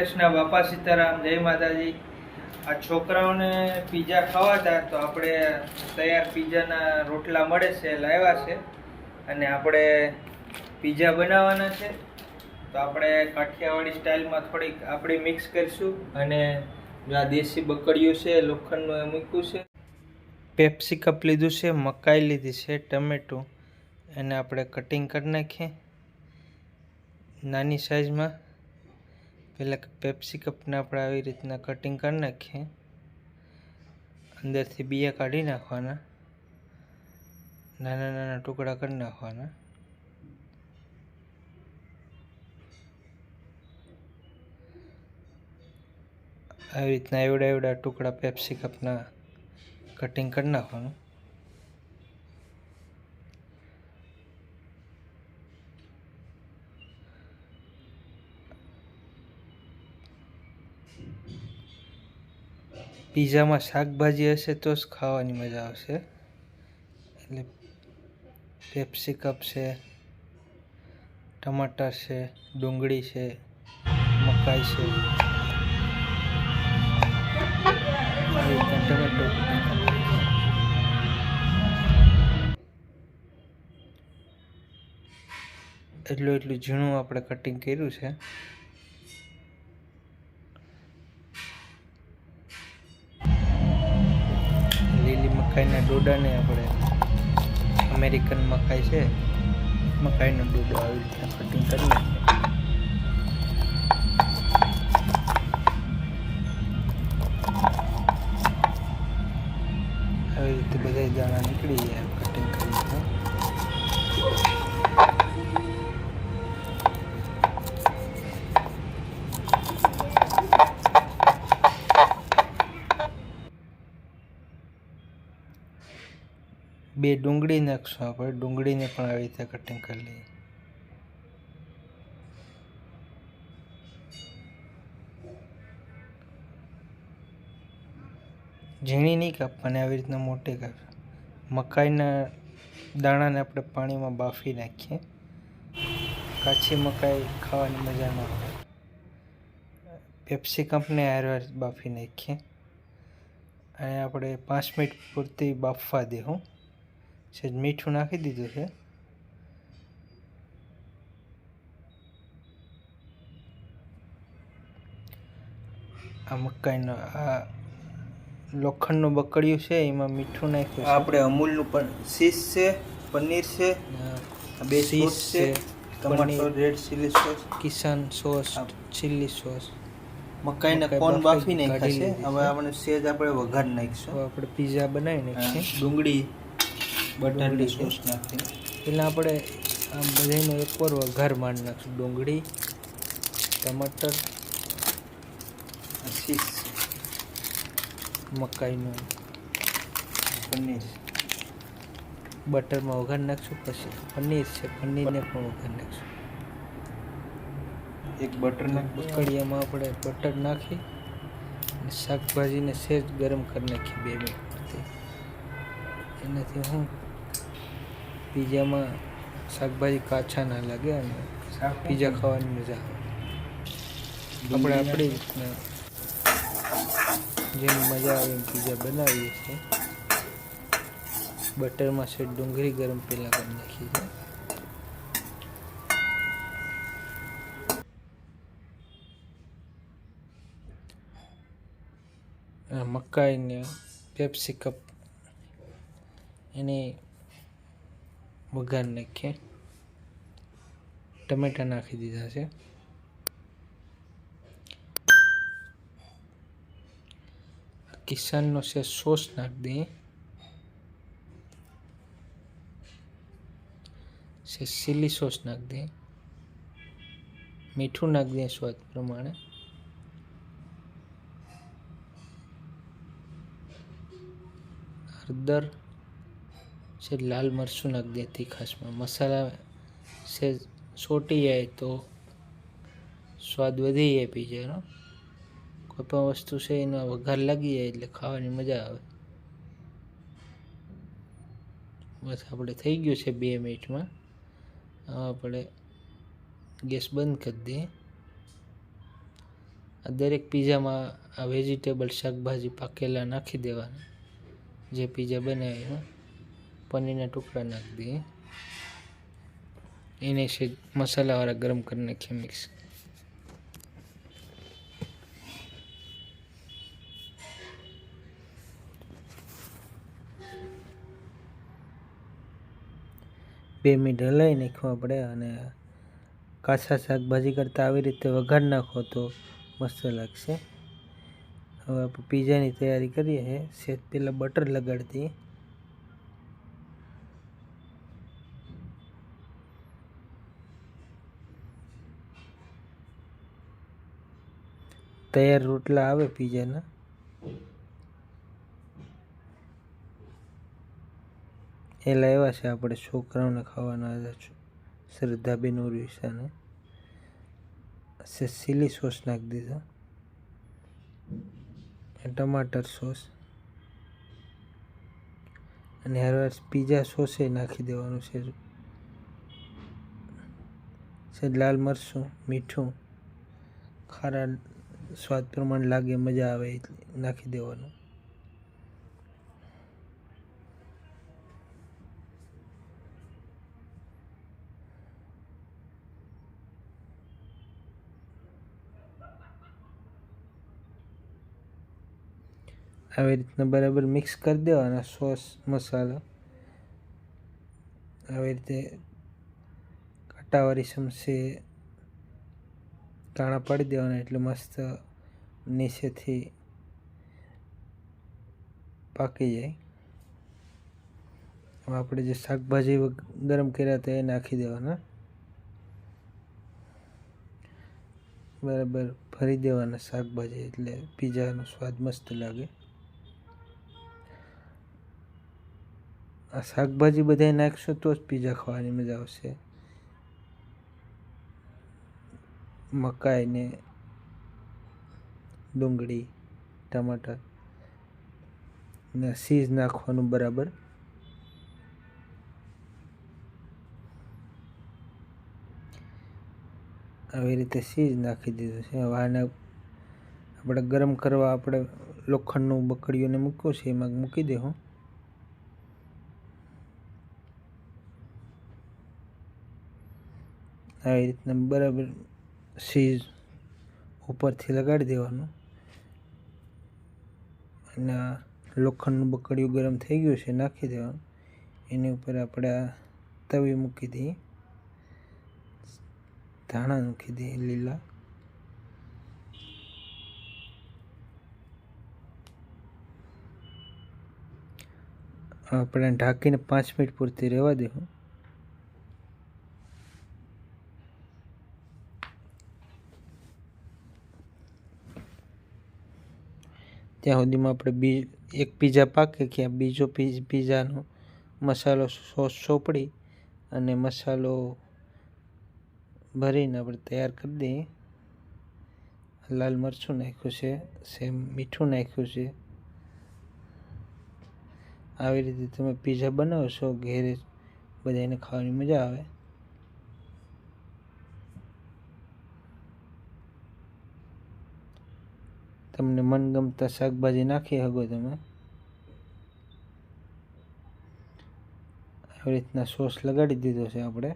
કૃષ્ણ, બાપા સીતારામ, જય માતાજી. આ છોકરાઓને પીઝા ખાવા હતા તો આપણે તૈયાર પીઝાના રોટલા મળે છે, લાવ્યા છે. અને આપણે પીઝા બનાવવાના છે. તો આપણે કાઠિયાવાડી સ્ટાઇલમાં થોડીક આપણી મિક્સ કરીશું અને આ દેશી બકડીયું છે, લોખંડનું એ મૂક્યું છે. પેપ્સી કપ લીધું છે, મકાઈ લીધી છે, ટમેટું. એને આપણે કટિંગ કરી નાખીએ. નાની સાઈઝમાં. પહેલાં પેપ્સી કપને આપણે આવી રીતના કટિંગ કરી નાખીએ. અંદરથી બીયા કાઢી નાખવાના. નાના નાના ટુકડા કરી નાખવાના. આવી રીતના એવડા એવડા ટુકડા પેપ્સી કપના કટિંગ કરી નાખવાનું. પીઝામાં શાકભાજી હશે તો જ ખાવાની મજા આવશે. એટલે પેપ્સિકપ છે, ટમાટર છે, ડુંગળી છે, મકાઈ છે. એટલું એટલું ઝીણું આપણે કટિંગ કર્યું છે. ડોડાને આપણે અમેરિકન મકાઈ છે. મકાઈનો ડોડો આવી રીતે કટિંગ કરી નાખીએ આવી રીતે બધા દાણા નીકળી જાય કટિંગ કરીને. બે ડુંગળી નાખશું આપણે ડુંગળીને પણ આવી રીતે કટિંગ કરી લઈએ. ઝીણી નહીં કાપવાની, આવી રીતના મોટી કાપ. મકાઈના દાણાને આપણે પાણીમાં બાફી નાખીએ. કાચી મકાઈ ખાવાની મજા ન આવે. પેપ્સિકમને હારવાર બાફી નાખીએ. અને આપણે પાંચ મિનિટ પૂરતી બાફવા દેવું. સહેજ મીઠું નાખી દીધું છે આ મકાઈનો આ લોખંડનું બકડિયું છે એમાં મીઠું નાખ્યું આપણે અમૂલનું પણ શીશ છે પનીર છે બે શીશ છે tomato red chilli sauce Kissan sauce chilli sauce મકાઈને મકાઈ કોન બાફી નાખ્યા છે હવે આપણે સેજ આપણે વઘાર નાખીશું આપણે પીઝા બનાવી નાખીશું ડુંગળી બટરની સોસ નાખી પહેલાં આપણે આમ બધાનો એકવાર વઘાર માંડ નાખશું ડુંગળી ટમાટર મકાઈનું. પનીર. બટરમાં વઘાર નાખશું પછી પનીર છે. પનીરને પણ વઘાર નાખશું. એક બટર નાખી કડિયામાં આપણે બટર નાખી શાકભાજીને સહેજ ગરમ કરી નાખી બે મિનિટ એનાથી હું પીઝામાં શાકભાજી કાચા ના લાગે અને પીઝા ખાવાની મજા આવે. આપણે આપણી રીતના જેમ મજા આવે એમ પીઝા બનાવીએ છીએ. બટરમાં છે ડુંગળી ગરમ પહેલાં કરી નાખી છે મકાઈને પેપ્સી કપ એને વઘાર નાખીએ ટમેટા નાખી દીધા છે. કિસાનનો છે સોસ નાખી દઈએ છે ચીલી સોસ નાખી દઈએ મીઠું નાખી દઈએ સ્વાદ પ્રમાણે. હળદર છે, લાલ મરચું નાખી દે તીખાશમાં મસાલા છે, સોટી જાય તો સ્વાદ વધી જાય પીઝાનો. કોઈ પણ વસ્તુ છે, એનો વઘાર લાગી જાય એટલે ખાવાની મજા આવે. બસ આપણે થઈ ગયું છે બે મિનિટમાં. હવે આપણે ગેસ બંધ કરી દઈએ. આ દરેક પીઝામાં આ વેજીટેબલ શાકભાજી પાકેલા નાખી દેવાના, જે પીઝા બનાવ્યો પનીરના ટુકડા નાખી દઈએ. એને છે મસાલાવાળા ગરમ કરી નાખીએ મિક્સ. બે મિનિટ હલાવી નાખવા પડે અને કાચા શાકભાજી કરતાં આવી રીતે વઘાર નાખો તો મસ્ત લાગશે. હવે આપણે પીઝાની તૈયારી કરીએ છીએ. પહેલાં બટર લગાડી દઈએ. તૈયાર રોટલા આવે પીઝાના. એ લાવ્યા છે આપણે છોકરાઓને ખાવાના શ્રદ્ધાબેન ઉર્વિશાને સિલી સોસ નાખી દીધો. ટમાટર સોસ. અને હરવાર પીઝા સોસે નાખી દેવાનું છે લાલ મરચું, મીઠું, ખારા સ્વાદ પ્રમાણે લાગે, મજા આવે એટલે નાખી દેવાનું. આવી રીતના બરાબર મિક્સ કરી દેવાના સોસ, મસાલો. આવી રીતે કાંટાવાળી ચમચે કાણા પાડી દેવાના એટલે મસ્ત નીચેથી પાકી જાય. હવે આપણે જે શાકભાજી ગરમ કર્યા હતા એ નાખી દેવાના. બરાબર ભરી દેવાના શાકભાજી એટલે પીઝાનો સ્વાદ મસ્ત લાગે. આ શાકભાજી બધાય નાખશો તો જ પીઝા ખાવાની મજા આવશે. મકાઈ ને ડુંગળી, ટમાટર ને સીઝ નાખવાનું બરાબર. આવી રીતે સીઝ નાખી દીધું છે. હવે આને આપણે ગરમ કરવા આપણે લોખંડનું બકડીઓને મૂક્યું છે, એમાં મૂકી દેવું આવી રીતના બરાબર સીઝ ઉપરથી લગાડી દેવાનું. અને લોખંડનું બકડિયું ગરમ થઈ ગયું છે, નાખી દેવાનું. એની ઉપર આપણે તવી મૂકી દઈએ. ધાણા મૂકી દઈએ, લીલા. આપણે ઢાંકીને પાંચ મિનિટ પૂરતી રહેવા દેવું. ત્યાં સુધીમાં આપણે બી એક પીઝા પાકે કે બીજો પીઝ, પીઝાનો મસાલો સોસ ચોપડી અને મસાલો ભરીને આપણે તૈયાર કરી દઈએ. લાલ મરચું નાખ્યું છે, સેમ મીઠું નાખ્યું છે. આવી રીતે તમે પીઝા બનાવશો ઘેરે બધાને ખાવાની મજા આવે. તમને મનગમતા શાકભાજી નાખી શકો તમે. આવી રીતના સોસ લગાડી દીધો છે આપણે.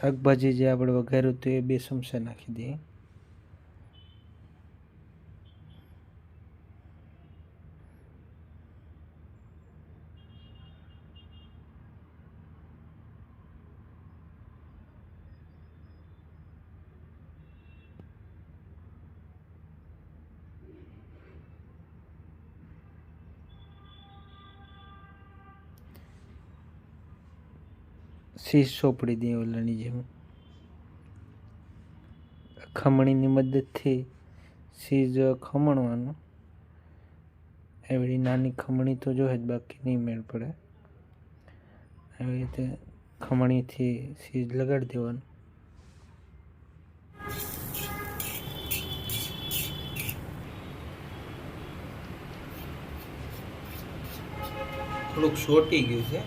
શાકભાજી જે આપણે વઘાર્યું હતું એ બે ચમચા નાખી દઈએ. શીશ સોંપડી દઈએ ઓલાની જેમ. ખમણીની મદદથી સીઝ ખમણવાનું. એવડી નાની ખમણી તો જોઈએ જ બાકી નહીં મેળ પડે. એવી રીતે ખમણીથી સીઝ લગાડી દેવાનું. થોડુંક સોટી ગયું છે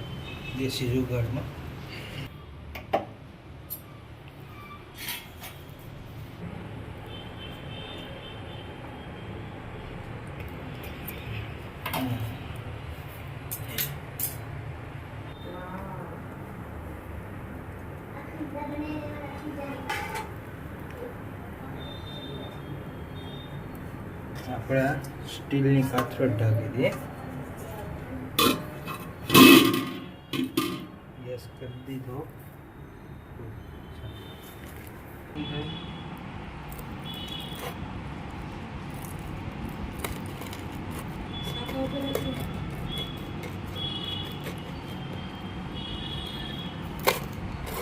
દેશી જુગાડમાં. આપણે સ્ટીલની કાથરોટ ઢાંકી દઈએ. ગેસ કરી દીધો.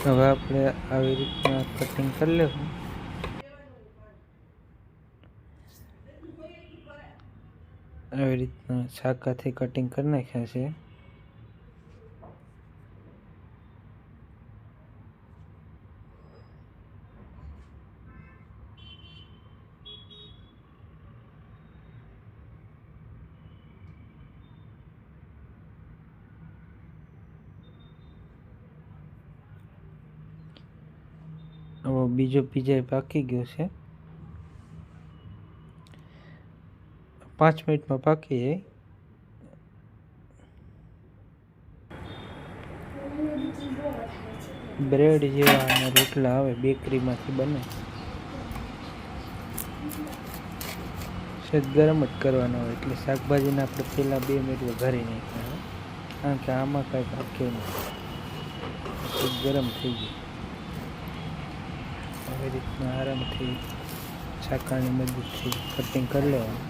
હવે આપણે આવી રીતના કટિંગ કરી લેવું આવી રીતના શાકાથી કટિંગ કરી નાખ્યા છે હવે બીજો પીઝા પાકી ગયો છે. પાંચ મિનિટમાં પાકી જાય. બ્રેડ જેવા અને રોટલા આવે બેકરીમાંથી બને. સહેજ ગરમ જ કરવાનો હોય એટલે શાકભાજીને આપણે પહેલાં બે મિનિટ વધારી નાખવાના. કારણ કે આમાં કાંઈ પાક્યું નહીં ગરમ થઈ ગયું. આવી રીતના આરામથી છાકાની મદદથી કટિંગ કરી લેવાનું.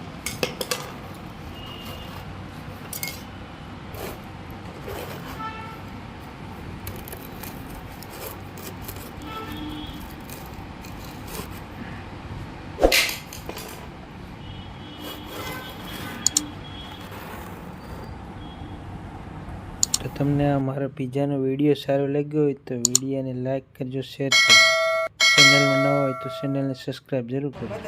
તો તમને આ મારા પીઝાનો વીડિયો સારો લાગ્યો હોય તો વિડીયોને લાઈક કરજો શેર કરજો. ચેનલમાં ન હોય તો ચેનલને સબસ્ક્રાઈબ જરૂર કરજો.